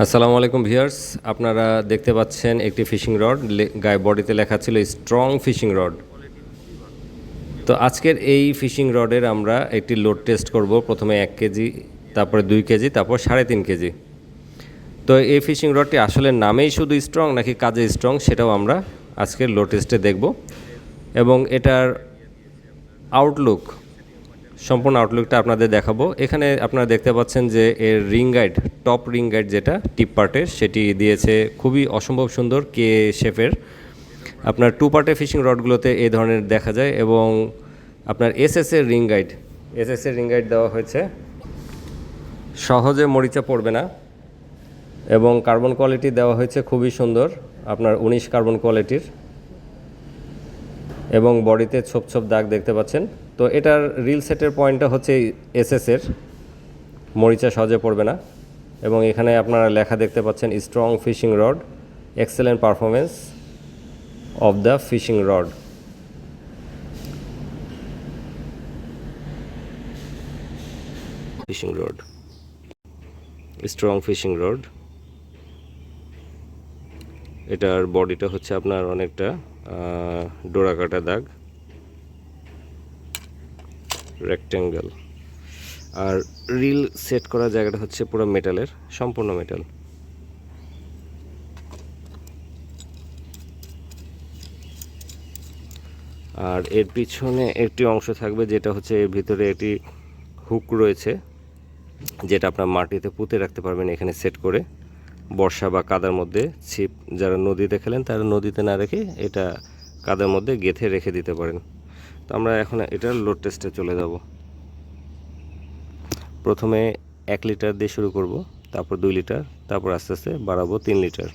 আসসালামু আলাইকুম ভিউয়ার্স, আপনারা দেখতে পাচ্ছেন একটি ফিশিং রড গায়ে বডিতে লেখা ছিল স্ট্রং ফিশিং রড। তো আজকের এই ফিশিং রডের আমরা একটি লোড টেস্ট করব, প্রথমে এক কেজি, তারপরে দুই কেজি, তারপর সাড়ে তিন কেজি। তো এই ফিশিং রডটি আসলে নামেই শুধু স্ট্রং নাকি কাজে স্ট্রং সেটাও আমরা আজকের লোড টেস্টে দেখব। এবং এটার আউটলুক সম্পূর্ণ আউটলুকটা আপনাদের দেখাবো। এখানে আপনারা দেখতে পাচ্ছেন যে এর ring guide top ring guide যেটা টিপ পার্টের সেটি দিয়েছে খুবই অসম্ভব সুন্দর কে শেফের আপনার টু পার্টের ফিশিং রডগুলোতে এই ধরনের দেখা যায় এবং আপনার এসএস এর রিং গাইড এসএস এর রিং গাইড দেওয়া হয়েছে। সহজে মরিচা পড়বে না এবং কার্বন কোয়ালিটি দেওয়া হয়েছে খুবই সুন্দর, আপনার উনিশ কার্বন কোয়ালিটির এবং বডিতে ছোপ ছোপ দাগ দেখতে পাচ্ছেন। তো এটার রিল সেটের পয়েন্টটা হচ্ছে এসএস এর। মরিচা সহজে পড়বে না। এবং এখানে আপনারা লেখা দেখতে পাচ্ছেন strong fishing rod excellent performance of the fishing rod fishing rod strong fishing rod এটার বডিটা হচ্ছে আপনার অনেকটা ডোরা কাটা দাগ। রেক্ট্যাঙ্গেল আর রিল সেট করা জায়গাটা হচ্ছে পুরো মেটালের সম্পূর্ণ মেটাল আর এর পিছনে একটি অংশ থাকবে যেটা হচ্ছে এর ভিতরে একটি হুক রয়েছে, যেটা আপনার মাটিতে পুঁতে রাখতে পারবেন এখানে সেট করে। বর্ষা বা কাদার মধ্যে ছিপ যারা নদীতে খেলেন, তারা নদীতে না রেখে এটা কাদার মধ্যে গেঁথে রেখে দিতে পারেন। তো আমরা এখন এটার লোড টেস্টে চলে যাব। প্রথমে এক লিটার দিয়ে শুরু করব, তারপর দুই লিটার তারপর আস্তে আস্তে বাড়াবো তিন লিটার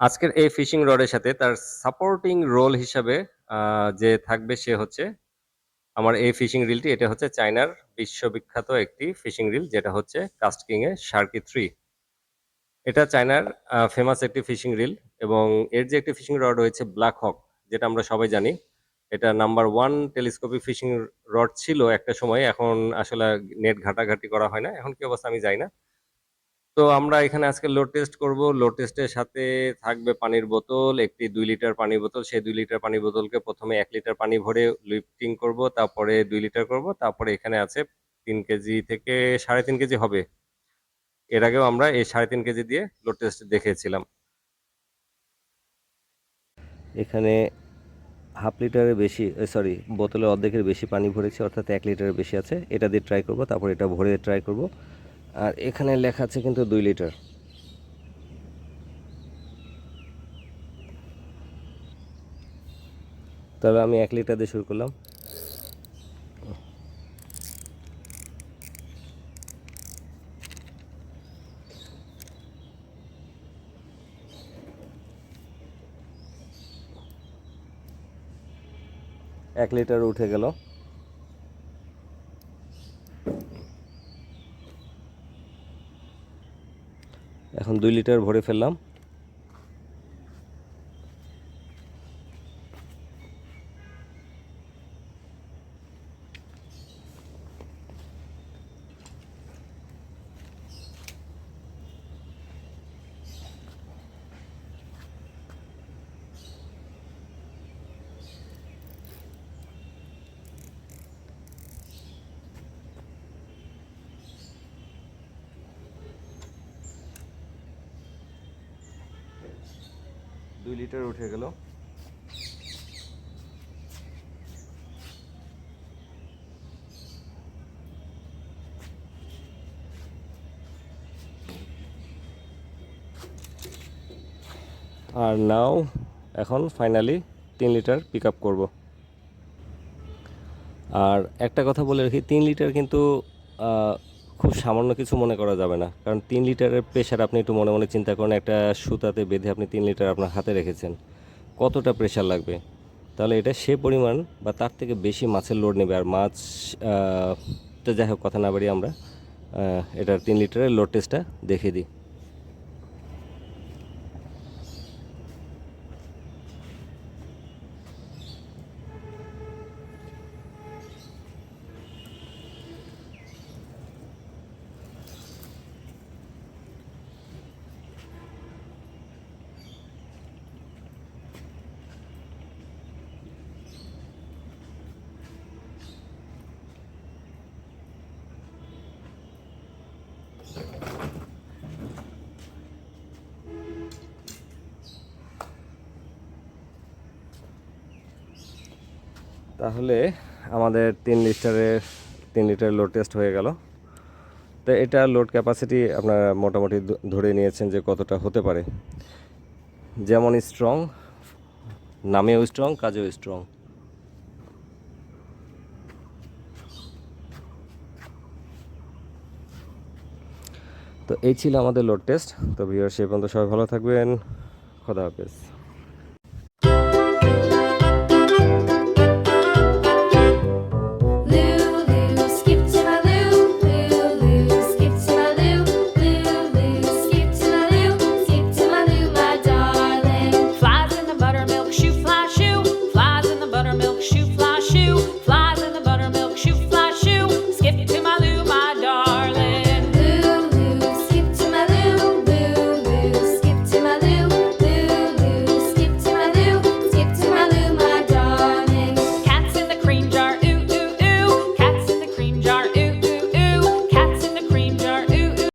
আজকের এই ফিশিং রডের সাথে তার সাপোর্টিং রোল হিসাবে যে থাকবে সে হচ্ছে আমার এই ফিশিং রিলটি এটা হচ্ছে চায়নার বিশ্ববিখ্যাত একটি ফিশিং রিল যেটা হচ্ছে কাস্ট কিং এর শার্কি থ্রি এটা চায়নার ফেমাস একটি ফিশিং রিল এবং এর যে একটি ফিশিং রড রয়েছে ব্ল্যাক হক যেটা আমরা সবাই জানি। এটা number one telescopic fishing rod ছিল একটা সময়। এখন আসলে নেট ঘাটাঘাটি করা হয় না। এখন কি অবস্থা আমি যাই না। তো আমরা এখানে আজকে লোড টেস্ট করব। লোড টেস্টের সাথে থাকবে পানির বোতল। একটি দুই লিটার পানির বোতল। সেই দুই লিটার পানির বোতলকে প্রথমে এক লিটার পানি ভরে লিফটিং করব। তারপরে দুই লিটার করব। তারপরে এখানে আছে তিন কেজি থেকে সাড়ে তিন কেজি হবে। এর আগেও আমরা এই সাড়ে তিন কেজি দিয়ে লোড টেস্ট দেখেছিলাম এখানে হাফ লিটারের বেশি সরি বোতলে অর্ধেকের বেশি পানি ভরেছি, অর্থাৎ এক লিটারের বেশি আছে। এটা দিয়ে ট্রাই করব, তারপর এটা ভরে ট্রাই করব। আর এখানে লেখা আছে কিন্তু দুই লিটার। তাহলে আমি এক লিটার দিয়ে শুরু করলাম। এক লিটার উঠে গেল। এখন দুই লিটার ভরে ফেললাম। দুই লিটার উঠে গেল। আর নাও, এখন ফাইনালি তিন লিটার পিক আপ করব। আর একটা কথা বলে রাখি, তিন লিটার কিন্তু খুব সামান্য কিছু মনে করা যাবে না। কারণ তিন লিটারের প্রেশার আপনি একটু মনে মনে চিন্তা করেন, একটা সুতাতে বেঁধে আপনি তিন লিটার আপনার হাতে রেখেছেন। কতটা প্রেশার লাগবে? তাহলে এটা সে পরিমাণ বা তার থেকে বেশি মাছের লোড নেবে। আর মাছ তো যাই হোক, কথা না বাড়িয়ে আমরা এটার তিন লিটারের লোড টেস্টটা দেখে দিই। তাহলে আমাদের তিন লিটারের তিন লিটারের লোড টেস্ট হয়ে গেল। তো এটা লোড ক্যাপাসিটি আপনারা মোটামুটি ধরে নিয়েছেন যে কতটা হতে পারে। যেমন স্ট্রং নামেও স্ট্রং কাজেও স্ট্রং তো এই ছিল আমাদের লোড টেস্ট তো ভিউয়ার সে পর্যন্ত সবাই ভালো থাকবেন। খোদা হাফেজ।